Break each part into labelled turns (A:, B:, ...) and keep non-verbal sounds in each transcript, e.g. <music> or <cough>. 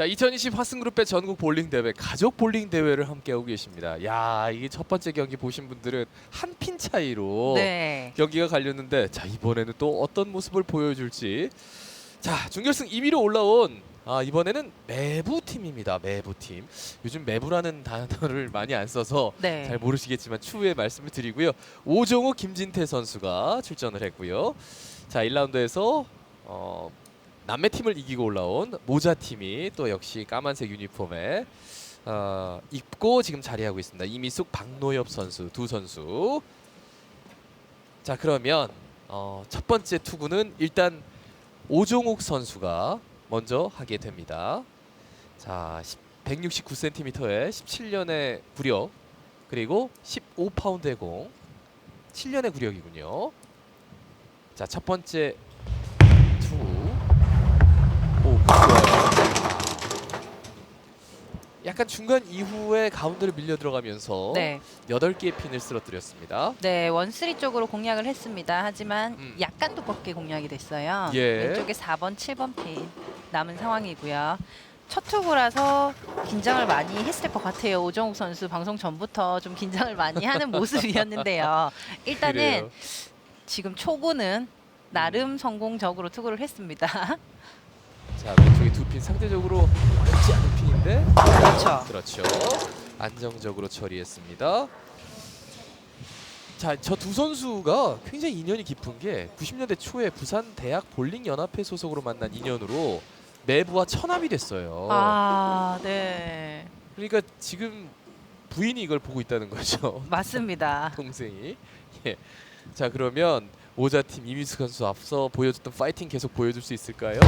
A: 자, 2020 화승그룹의 전국 볼링 대회 가족 볼링 대회를 함께 하고 계십니다. 야, 이게 첫 번째 경기 보신 분들은 한 핀 차이로
B: 네.
A: 경기가 갈렸는데 자, 이번에는 또 어떤 모습을 보여줄지. 자, 준결승 2위로 올라온 아, 이번에는 매부 팀입니다. 매부 팀. 요즘 매부라는 단어를 많이 안 써서
B: 네.
A: 잘 모르시겠지만 추후에 말씀을 드리고요. 오종우, 김진태 선수가 출전을 했고요. 자, 1라운드에서 어, 남매 팀을 이기고 올라온 모자 팀이 또 역시 까만색 유니폼에 어, 입고 지금 자리하고 있습니다. 이미숙, 박노엽 선수 두 선수. 자, 그러면 어, 첫 번째 투구는 일단 오종욱 선수가 먼저 하게 됩니다. 자, 169cm에 17년의 구력 그리고 15파운드의 공 7년의 구력이군요. 자, 첫 번째 투. 오, 공 좋아요. 약간 중간 이후에 가운데를 밀려 들어가면서
B: 네.
A: 여덟 개의 핀을 쓰러뜨렸습니다.
B: 네, 원쓰리 쪽으로 공략을 했습니다. 하지만
A: 음.
B: 약간 두껍게 공략이 됐어요.
A: 예.
B: 왼쪽에 4번, 7번 핀 남은 상황이고요. 첫 투구라서 긴장을 많이 했을 것 같아요. 오정욱 선수 방송 전부터 좀 긴장을 많이 하는 <laughs> 모습이었는데요. 일단은
A: 그래요.
B: 지금 초구는 나름 성공적으로 투구를 했습니다. <laughs>
A: 자, 왼쪽에 두 핀 상대적으로 어렵지 않은 핀인데
B: 그렇죠.
A: 그렇죠. 안정적으로 처리했습니다. 자, 저 두 선수가 굉장히 인연이 깊은 게 90년대 초에 부산 대학 볼링 연합회 소속으로 만난 인연으로 매부와 처남이 됐어요.
B: 아, 네.
A: 그러니까 지금 부인이 이걸 보고 있다는 거죠. <laughs>
B: 맞습니다.
A: 동생이. 예. 자, 그러면 오자 팀 이미수 선수 앞서 보여줬던 파이팅 계속 보여줄 수 있을까요?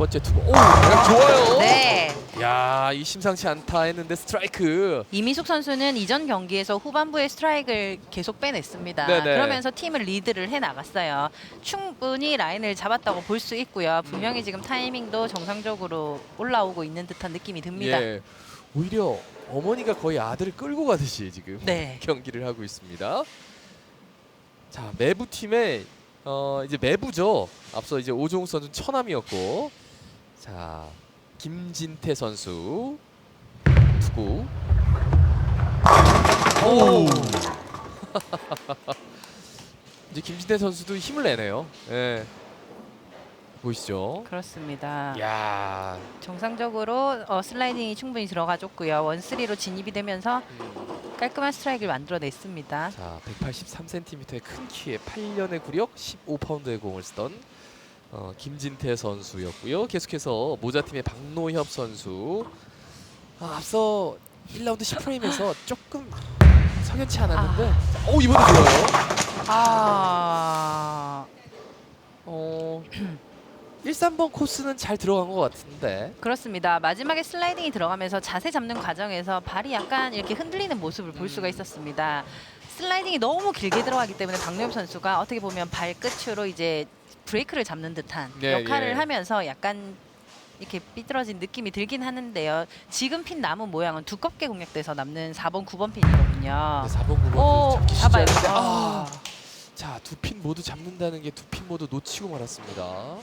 A: 번째 투구. 오, 대각 좋아요.
B: 네.
A: 야, 이 심상치 않다 했는데 스트라이크.
B: 이미숙 선수는 이전 경기에서 후반부에 스트라이크를 계속 빼냈습니다.
A: 네네.
B: 그러면서 팀을 리드를 해 나갔어요. 충분히 라인을 잡았다고 볼 수 있고요.
A: 음.
B: 분명히 지금 타이밍도 정상적으로 올라오고 있는 듯한 느낌이 듭니다.
A: 예. 오히려 어머니가 거의 아들을 끌고 가듯이 지금
B: 네. <laughs>
A: 경기를 하고 있습니다. 자, 매부 팀의 어, 이제 매부죠. 앞서 이제 오종욱 선수 처남이었고, 자 김진태 선수 투구. 오. <laughs> 이제 김진태 선수도 힘을 내네요. 예. 보이시죠?
B: 그렇습니다.
A: 야.
B: 정상적으로 어, 슬라이딩이 충분히 들어가줬고요. 원쓰리로 진입이 되면서
A: 음.
B: 깔끔한 스트라이크를 만들어냈습니다.
A: 자, 183cm의 큰 키에 8년의 구력, 15파운드의 공을 쓰던 어, 김진태 선수였고요. 계속해서 모자팀의 박노협 선수. 아, 앞서 1라운드 10프레임에서 조금 석연치 않았는데 자, 오 이번에 좋아요.
B: 아,
A: 어, 1, 3번 <clears throat> 코스는 잘 들어간 것 같은데
B: 그렇습니다. 마지막에 슬라이딩이 들어가면서 자세 잡는 과정에서 발이 약간 이렇게 흔들리는 모습을 볼 수가
A: 음.
B: 있었습니다. 슬라이딩이 너무 길게 들어가기 때문에 박노엽 선수가 어떻게 보면 발끝으로 이제 브레이크를 잡는 듯한
A: 네,
B: 역할을
A: 예.
B: 하면서 약간 이렇게 삐뚤어진 느낌이 들긴 하는데요. 지금 핀 남은 모양은 두껍게 공략돼서 남는 4번, 9번 핀이거든요.
A: 4번, 9번
B: 오,
A: 잡기
B: 잡아요.
A: 않은데 아.
B: 아.
A: 자, 두 핀 모두 잡는다는 게 두 핀 모두 놓치고 말았습니다.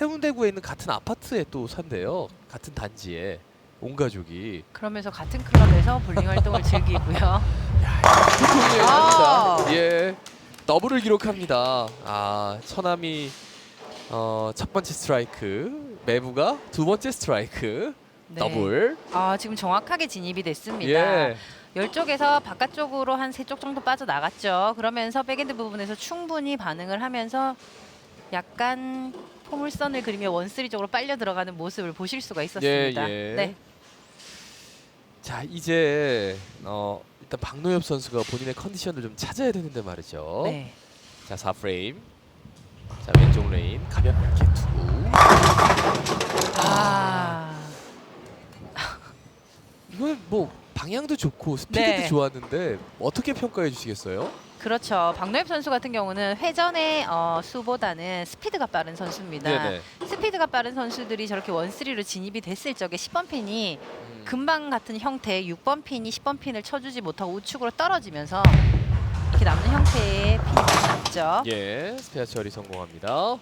A: 해운대구에 있는 같은 아파트에 또 산대요. 같은 단지에 온 가족이.
B: 그러면서 같은 클럽에서 볼링 활동을 <laughs> 즐기고요.
A: 보통이
B: 아.
A: 아닙니다. 예, 더블을 기록합니다. 아, 처남이 어, 첫 번째 스트라이크, 매부가 두 번째 스트라이크,
B: 네.
A: 더블.
B: 아, 지금 정확하게 진입이 됐습니다.
A: 예,
B: 열 쪽에서 바깥쪽으로 한 세 쪽 정도 빠져나갔죠. 그러면서 백엔드 부분에서 충분히 반응을 하면서 약간 포물선을 그리며 원쓰리 쪽으로 빨려 들어가는 모습을 보실 수가 있었습니다.
A: 예.
B: 네.
A: 자 이제 어, 일단 박노엽 선수가 본인의 컨디션을 좀 찾아야 되는데 말이죠.
B: 네.
A: 자 4프레임. 자 왼쪽 레인 가볍게 투구.
B: 아.
A: 이건 뭐 방향도 좋고 스피드도
B: 네.
A: 좋았는데 어떻게 평가해 주시겠어요?
B: 그렇죠. 박노엽 선수 같은 경우는 회전의 어, 수보다는 스피드가 빠른 선수입니다.
A: 네네.
B: 스피드가 빠른 선수들이 저렇게 원쓰리로 진입이 됐을 적에 10번 핀이
A: 음.
B: 금방 같은 형태의 6번 핀이 10번 핀을 쳐주지 못하고 우측으로 떨어지면서 이렇게 남는 형태의 핀이 남죠.
A: 예, 스페어 처리 성공합니다.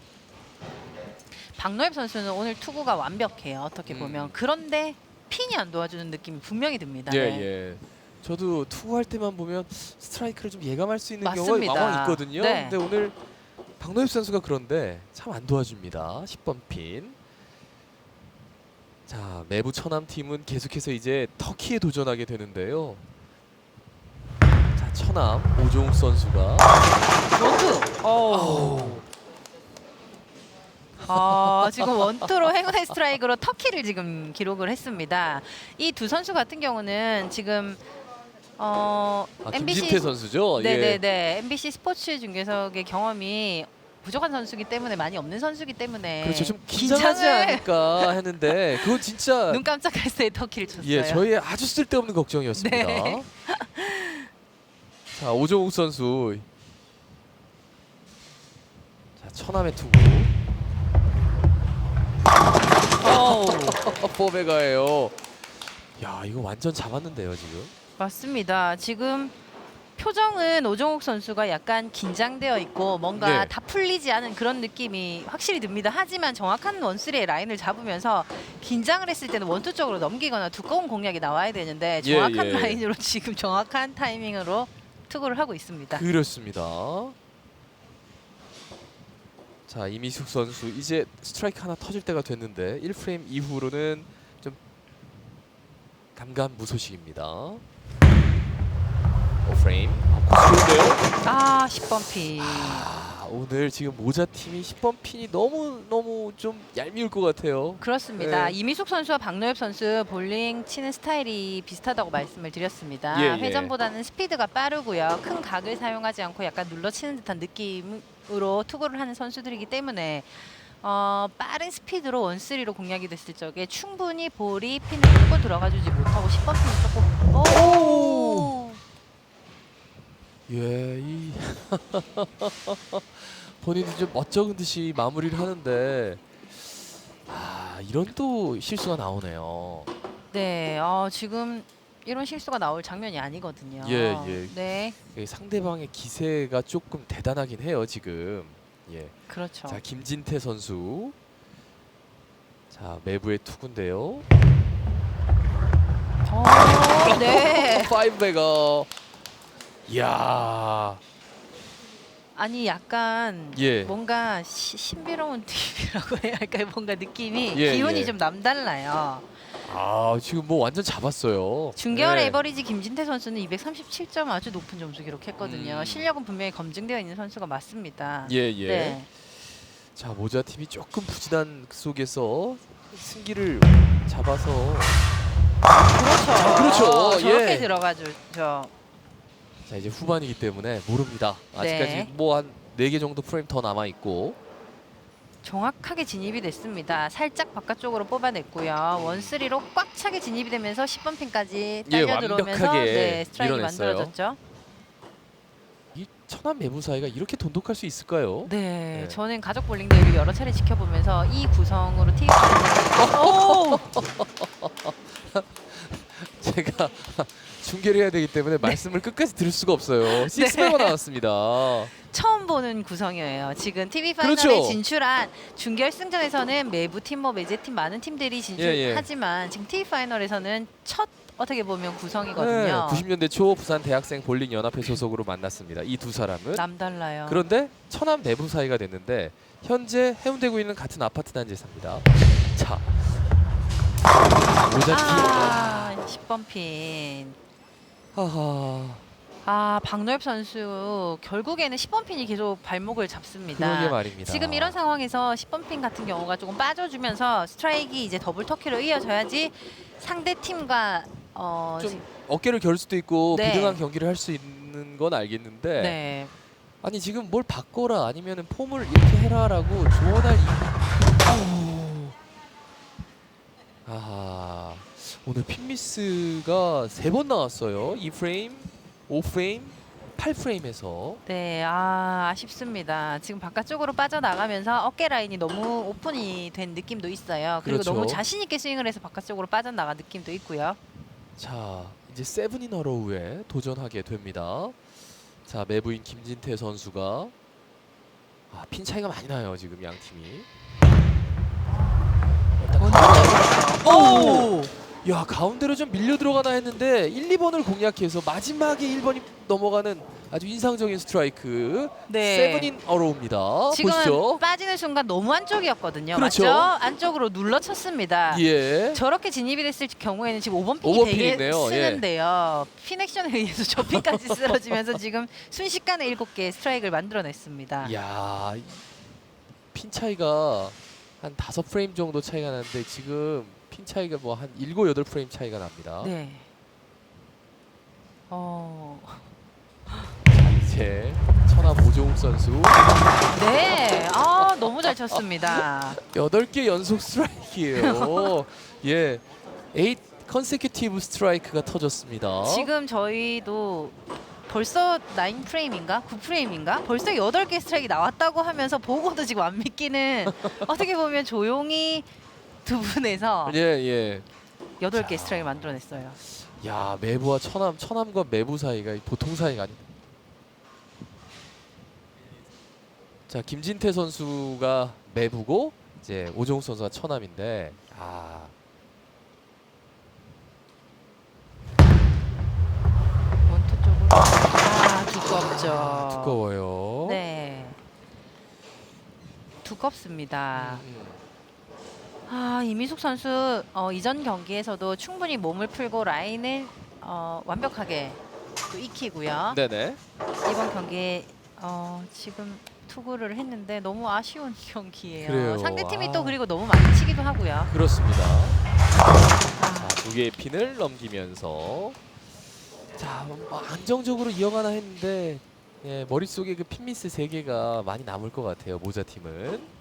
B: 박노엽 선수는 오늘 투구가 완벽해요. 어떻게
A: 음.
B: 보면 그런데 핀이 안 도와주는 느낌이 분명히 듭니다.
A: 예,
B: 네.
A: 예. 저도 투구할 때만 보면 스트라이크를 좀 예감할 수 있는
B: 맞습니다.
A: 경우가 왕왕 있거든요.
B: 네.
A: 근데 오늘 박노엽 선수가 그런데 참 안 도와줍니다. 10번 핀. 자, 매부 천암 팀은 계속해서 이제 터키에 도전하게 되는데요. 자, 천암 오종욱 선수가
B: 원투.
A: 아우.
B: 아, 지금 원투로 행운의 스트라이크로 터키를 지금 기록을 했습니다. 이 두 선수 같은 경우는 지금 어,
A: 아,
B: MBC
A: 김진태 선수죠. 예.
B: 네네네 MBC 스포츠 중계석의 경험이 부족한 선수기 때문에 많이 없는 선수기 때문에
A: 그렇죠. 좀 긴장하지
B: 긴장을
A: 않을까 했는데 그건 진짜 <laughs>
B: 눈 깜짝할 새에 터키를 쳤어요.
A: 예, 저희 아주 쓸데없는 걱정이었습니다.
B: 네. <laughs>
A: 자, 오종욱 선수. 자, 천함의 투구.
B: 어우, <laughs>
A: 포베가예요. 야, 이거 완전 잡았는데요, 지금.
B: 맞습니다. 지금 표정은 오종욱 선수가 약간 긴장되어 있고 뭔가
A: 네.
B: 다 풀리지 않은 그런 느낌이 확실히 듭니다. 하지만 정확한 원쓰리의 라인을 잡으면서 긴장을 했을 때는 원투 쪽으로 넘기거나 두꺼운 공략이 나와야 되는데
A: 예,
B: 정확한
A: 예.
B: 라인으로 지금 정확한 타이밍으로 투구를 하고 있습니다.
A: 그렇습니다. 자, 이미숙 선수 이제 스트라이크 하나 터질 때가 됐는데 1프레임 이후로는 좀 감감무소식입니다. 5프레임. 아, 좋은데요?
B: 아, 10번 핀.
A: 아, 오늘 지금 모자 팀이 10번 핀이 너무 너무 좀 얄미울 것 같아요.
B: 그렇습니다.
A: 네.
B: 이미숙 선수와 박노엽 선수 볼링 치는 스타일이 비슷하다고 말씀을 드렸습니다.
A: 예, 예.
B: 회전보다는 스피드가 빠르고요. 큰 각을 사용하지 않고 약간 눌러치는 듯한 느낌으로 투구를 하는 선수들이기 때문에 어, 빠른 스피드로 원쓰리로 공략이 됐을 적에 충분히 볼이 핀을 뚫고 들어가주지 못하고 10번 핀이 조금 오!
A: 예, 이 <laughs> 본인이 좀 멋쩍은 듯이 마무리를 하는데 아 이런 또 실수가 나오네요.
B: 네, 어, 지금 이런 실수가 나올 장면이 아니거든요.
A: 예, 예.
B: 네,
A: 이 상대방의 기세가 조금 대단하긴 해요 지금. 예.
B: 그렇죠.
A: 자 김진태 선수. 자 매부의 투구인데요.
B: 어, 네. <laughs>
A: 파이브베거. 이야.
B: 아니 약간
A: 예.
B: 뭔가 시, 신비로운 <laughs> 팀이라고 해야 할까요? 뭔가 느낌이
A: 예,
B: 기운이
A: 예.
B: 좀 남달라요.
A: 아 지금 뭐 완전 잡았어요.
B: 중계월
A: 네.
B: 에버리지 김진태 선수는 237점 아주 높은 점수 기록했거든요.
A: 음.
B: 실력은 분명히 검증되어 있는 선수가 맞습니다.
A: 예 예.
B: 네.
A: 자 모자 팀이 조금 부진한 속에서 승기를 잡아서
B: 그렇죠.
A: 그렇죠.
B: 저렇게
A: 예.
B: 들어가죠.
A: 자 이제 후반이기 때문에 모릅니다. 아직까지
B: 네.
A: 뭐한 네 개 정도 프레임 더 남아 있고
B: 정확하게 진입이 됐습니다. 살짝 바깥쪽으로 뽑아냈고요. 원쓰리로 꽉 차게 진입이 되면서 10번 핀까지
A: 예,
B: 딸려 들어오면서
A: 완벽하게
B: 네, 스트라이크
A: 밀어냈어요.
B: 만들어졌죠.
A: 이 천안 매부 사이가 이렇게 돈독할 수 있을까요?
B: 네,
A: 네.
B: 저는 가족 볼링 대회를 여러 차례 지켜보면서 이 구성으로 <laughs> 오! <laughs>
A: 제가 <laughs> 중계를 해야 되기 때문에 말씀을 끝까지 들을 수가 없어요. 식스백가 나왔습니다.
B: 처음 보는 구성이에요. 지금 TV 파이널에
A: 그렇죠.
B: 진출한 준결승전에서는 매부 팀, 뭐 매제팀 많은 팀들이
A: 예, 예.
B: 진출하지만 지금 TV 파이널에서는 첫 어떻게 보면
A: 네,
B: 구성이거든요.
A: 90년대 초 부산 대학생 볼링 연합회 소속으로 만났습니다. 이 두 사람은
B: 남달라요.
A: 그런데 천안 매부 사이가 됐는데 현재 해운대구에 있는 같은 아파트 단지에 삽니다. 자 모자 팀
B: 아, 10번 핀.
A: 하하
B: 아, 박노엽 선수 결국에는 10번 핀이 계속 발목을 잡습니다.
A: 그러게 말입니다.
B: 지금 이런 상황에서 10번 핀 같은 경우가 조금 빠져주면서 스트라이크가 이제 더블 터키로 이어져야지 상대 팀과 어,
A: 좀
B: 지-
A: 어깨를 결 수도 있고
B: 네.
A: 비등한 경기를 할 수 있는 건 알겠는데
B: 네.
A: 아니 지금 뭘 바꿔라 아니면은 폼을 이렇게 해라라고 조언할 이... 아우. 아하 오늘 핀미스가 세 번 나왔어요. 2프레임, 5프레임, 8프레임에서
B: 네, 아, 아쉽습니다. 지금 바깥쪽으로 빠져나가면서 어깨 라인이 너무 오픈이 된 느낌도 있어요. 그리고
A: 그렇죠.
B: 너무 자신 있게 스윙을 해서 바깥쪽으로 빠져나간 느낌도 있고요.
A: 자, 이제 세븐인 어로우에 도전하게 됩니다. 자, 매부인 김진태 선수가 아, 핀 차이가 많이 나요, 지금 양 팀이. 일단 오! 야 가운데로 좀 밀려 들어가나 했는데 1, 2번을 공략해서 마지막에 1번이 넘어가는 아주 인상적인 스트라이크
B: 네.
A: 세븐인 어로우입니다.
B: 지금
A: 보시죠.
B: 빠지는 순간 너무 안쪽이었거든요.
A: 그렇죠.
B: 맞죠? 안쪽으로 눌러 쳤습니다.
A: 예.
B: 저렇게 진입이 됐을 경우에는 지금 5번 핀이
A: 오번
B: 되게
A: 핀이네요. 예.
B: 쓰는데요. 핀 액션에 의해서 저 핀까지 쓰러지면서 지금 순식간에 7개의 스트라이크를 만들어냈습니다.
A: 야, 이- 핀 차이가 한 다섯 프레임 정도 차이가 나는데 지금 핀 차이가 뭐한 일곱 여덟 프레임 차이가 납니다.
B: 네. 어.
A: 자, 이제 천하 모종욱 선수
B: 네. 아, 너무 잘 쳤습니다.
A: 여덟 개 연속 스트라이크예요. <laughs> 예, 8 컨세큐티브 스트라이크가 터졌습니다.
B: 지금 저희도 벌써 9 프레임인가? 9 프레임인가? 벌써 8개 스트라이크 나왔다고 하면서 보고도 지금 안 믿기는 <laughs> 어떻게 보면 조용히 두 분에서
A: 예, 예.
B: 8개
A: 자.
B: 스트라이크 만들어냈어요.
A: 야, 매부와 천암, 천암과 매부 사이가 보통 사이가 아니. 자, 김진태 선수가 매부고 이제 오종욱 선수가 천암인데 아,
B: 원투 쪽으로 아 두껍죠.
A: 두꺼워요.
B: 네. 두껍습니다.
A: 음,
B: 아 이민숙 선수 어, 이전 경기에서도 충분히 몸을 풀고 라인을 어, 완벽하게 또 익히고요.
A: 네네.
B: 이번 경기에 어, 지금 투구를 했는데 너무 아쉬운 <laughs> 경기예요.
A: 그래요.
B: 상대팀이
A: 아.
B: 또 그리고 너무 많이 치기도 하고요.
A: 그렇습니다.
B: 아,
A: 자, 두 개의 핀을 넘기면서 자, 뭐 안정적으로 이어가나 했는데 예, 머릿속에 그 핀미스 세 개가 많이 남을 것 같아요. 모자 팀은.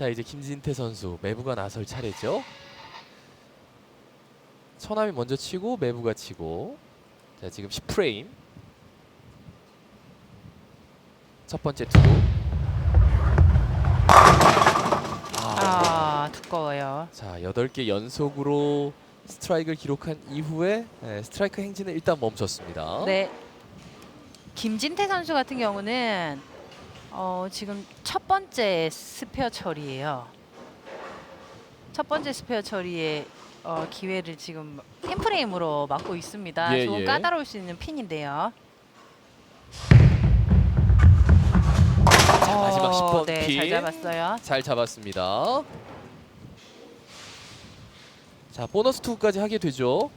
A: 자, 이제 김진태 선수 매부가 나설 차례죠. 천함이 먼저 치고 매부가 치고 자, 지금 10프레임. 첫 번째 투구. 아,
B: 아 두꺼워요.
A: 자, 8개 연속으로 스트라이크를 기록한 이후에 예, 스트라이크 행진을 일단 멈췄습니다.
B: 네. 김진태 선수 같은 경우는 어, 지금 첫 번째 스페어 처리예요. 첫 번째 스페어 처리에 어, 기회를 지금 핀프레임으로 맞고 있습니다.
A: 예,
B: 조금
A: 예.
B: 까다로울 수 있는 핀인데요.
A: 자, 마지막 10번
B: 네,
A: 핀.
B: 잘 잡았어요.
A: 잘 잡았습니다. 자, 보너스 투까지 하게 되죠.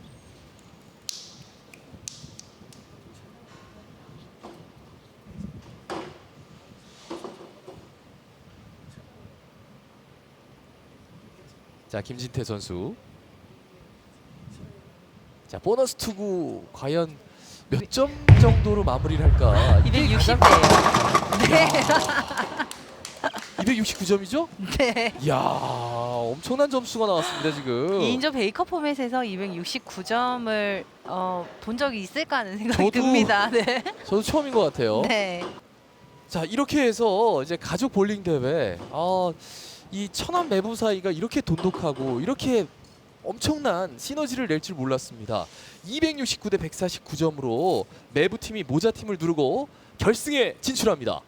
A: 자, 김진태 선수. 자, 보너스 투구 과연 몇 점 정도로 마무리를 할까?
B: 260대예요. 네.
A: 269점이죠?
B: 네.
A: 이야 엄청난 점수가 나왔습니다 지금
B: 2인조 베이커 포맷에서 260점을 어, 본 적이 있을까 하는 생각이
A: 저도-
B: 듭니다. 네.
A: 저도 처음인 것 같아요
B: 네.
A: 자 이렇게 해서 이제 가족 볼링 대회 아, 이 천안 매부 사이가 이렇게 돈독하고 이렇게 엄청난 시너지를 낼 줄 몰랐습니다. 269 대 149점으로 매부 팀이 모자 팀을 누르고 결승에 진출합니다